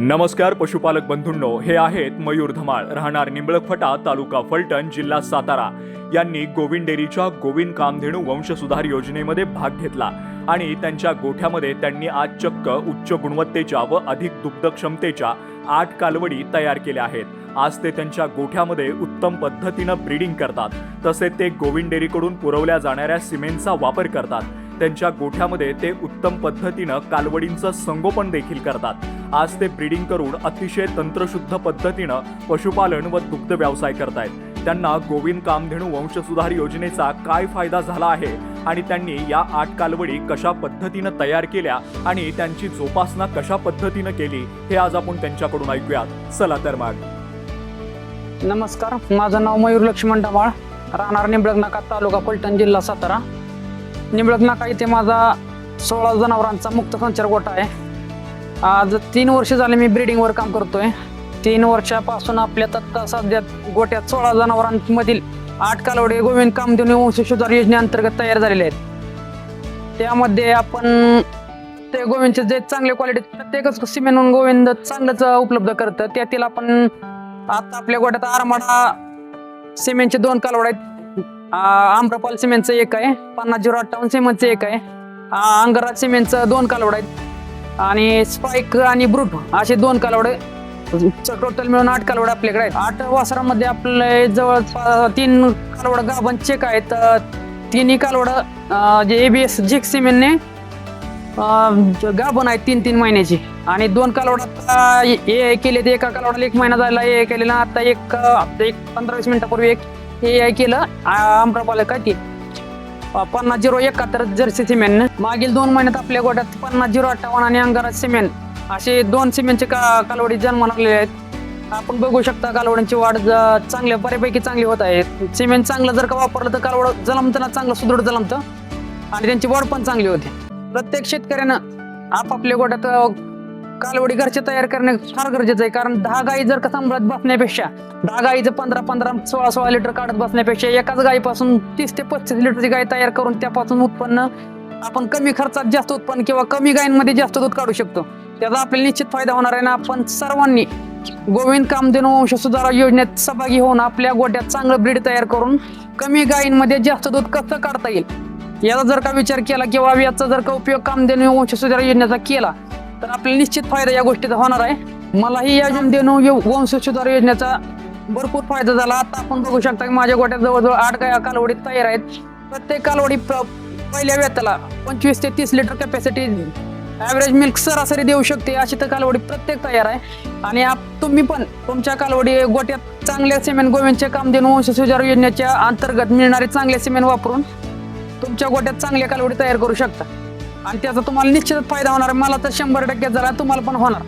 नमस्कार पशुपालक बंधूंनो. हे आहेत मयूर धमाळ. राहणार निंबळकफटा तालुका फलटण जिल्हा सातारा. यांनी गोविंद डेअरीच्या गोविंद कामधेणू वंशसुधार योजनेमध्ये भाग घेतला आणि त्यांच्या गोठ्यामध्ये त्यांनी आज चक्क उच्च गुणवत्तेच्या व अधिक दुग्ध क्षमतेच्या आठ कालवडी तयार केल्या आहेत. आज ते त्यांच्या गोठ्यामध्ये उत्तम पद्धतीनं ब्रीडिंग करतात. तसेच ते गोविंद डेअरीकडून पुरवल्या जाणाऱ्या सिमेंटचा वापर करतात. त्यांच्या गोठ्यामध्ये ते उत्तम पद्धतीनं कालवडींचं संगोपन देखील करतात. आज ते ब्रीडिंग करून अतिशय तंत्रशुद्ध पद्धतीनं पशुपालन व दुग्ध व्यवसाय करतायत. त्यांना गोविंद कामधेनू वंशसुधार योजनेचा काय फायदा झाला आहे आणि त्यांनी या आठ कालवडी कशा पद्धतीनं तयार केल्या आणि त्यांची जोपासना कशा पद्धतीनं केली हे आज आपण त्यांच्याकडून ऐकूयात. चला तर मग. नमस्कार माझं नाव मयूर लक्ष्मण डमाळ राहणार निंबळक नाका तालुका पलटण जिल्हा सातारा. निंबळक नाका इथे माझा सोळा जनावरांचा मुक्त संचार गोठा आहे. आज तीन वर्ष झाले मी ब्रिडिंगवर काम करतोय. तीन वर्षापासून आपल्या तत्ता सध्या गोट्यात सोळा जनावरांमधील आठ कालवडे गोविंद कामदेव वंश सुधार योजनेअंतर्गत तयार झालेले आहेत. त्यामध्ये आपण ते गोविंदचे जे चांगले क्वालिटी प्रत्येकच सिमेंट गोविंद चांगलंच उपलब्ध करतं. त्यातील आपण आता आपल्या गोट्यात आरमाडा सिमेंटचे दोन कालवड आहेत. आम्रपाल सिमेंटचं एक आहे पन्नास झिरो अठ्ठावन्न सिमेंटचं एक आहे. अंगराज सिमेंटचं दोन कालवड आहेत. आणि स्पाईक आणि ब्रूट असे दोन कालवड. टोटल मिळून आठ कालवड आपल्याकडे आहेत. आठ वासरामध्ये आपले जवळपास तीन कालवड गाभण चेक आहेत. तिन्ही कालवड जे एबीएस जिक सिमेंटने गाभण आहेत तीन तीन महिन्याची. आणि दोन कालवडात ए केले ते एका कालवडाला एक महिना झाला ए केलेला. आता एक एक पंधरा वीस मिनिटापूर्वी एक हे केलं. आम्रपाल काय ते? पन्नास झिरो एकाहत्तर जर्सी सिमेंट मागील दोन महिन्यात आपल्या गोट्यात पन्नास झिरो अठ्ठावन्न आणि अंगारा सिमेंट असे दोन सिमेंटचे का कालवडी जन्म लागलेले आहेत. आपण बघू शकता कालवड्यांची वाढ चांगल्या बऱ्यापैकी चांगली होत आहे. सिमेंट चांगलं जर का वापरलं तर कालवड जलमतं ना चांगलं सुदृढ जलमतं. आणि त्यांची वाढ पण चांगली होते. प्रत्येक शेतकऱ्यानं आपापल्या गोट्यात कालवडी घरचे तयार करणे फार गरजेचं आहे. कारण दहा गाई जर का सांभाळत बसण्यापेक्षा दहा गाईचं पंधरा पंधरा सोळा सोळा लिटर काढत बसण्यापेक्षा एकाच गाईपासून तीस ते पस्तीस लिटरची गाय तयार करून त्यापासून उत्पन्न आपण कमी खर्चात जास्त उत्पन्न किंवा कमी गायींमध्ये जास्त दूध काढू शकतो. त्याचा आपल्याला निश्चित फायदा होणार आहे ना आपण सर्वांनी गोविंद कामधेनू वंश सुधारा योजनेत सहभागी होऊन आपल्या गोट्यात चांगलं ब्रीड तयार करून कमी गायींमध्ये जास्त दूध कसं काढता येईल? याचा जर का विचार केला किंवा याचा जर का उपयोग कामधेनू वंश सुधारा योजनेचा केला तर आपल्याला निश्चित फायदा या गोष्टीचा होणार आहे. मलाही या जनतेनं वंश सुधार योजनेचा भरपूर फायदा झाला. आता आपण बघू शकता की माझ्या गोट्यात जवळजवळ आठ काय कालवडी तयार आहेत. प्रत्येक कालवडी प्र- पहिल्या वेताला पंचवीस ते तीस लिटर कॅपॅसिटी ॲव्हरेज मिल्क सरासरी देऊ शकते. अशी तर कालवडी प्रत्येक तयार आहे. आणि आप तुम्ही पण तुमच्या कालवडी गोट्यात चांगल्या सिमेंट गोविंदचे कामधेनू वंश सुधार योजनेच्या अंतर्गत मिळणारे चांगले सिमेंट वापरून तुमच्या गोट्यात चांगल्या कालवडी तयार करू शकता. आणि त्याचा तुम्हाला निश्चितच फायदा होणार. आहे मला तर शंभर टक्के झाला तुम्हाला पण होणार.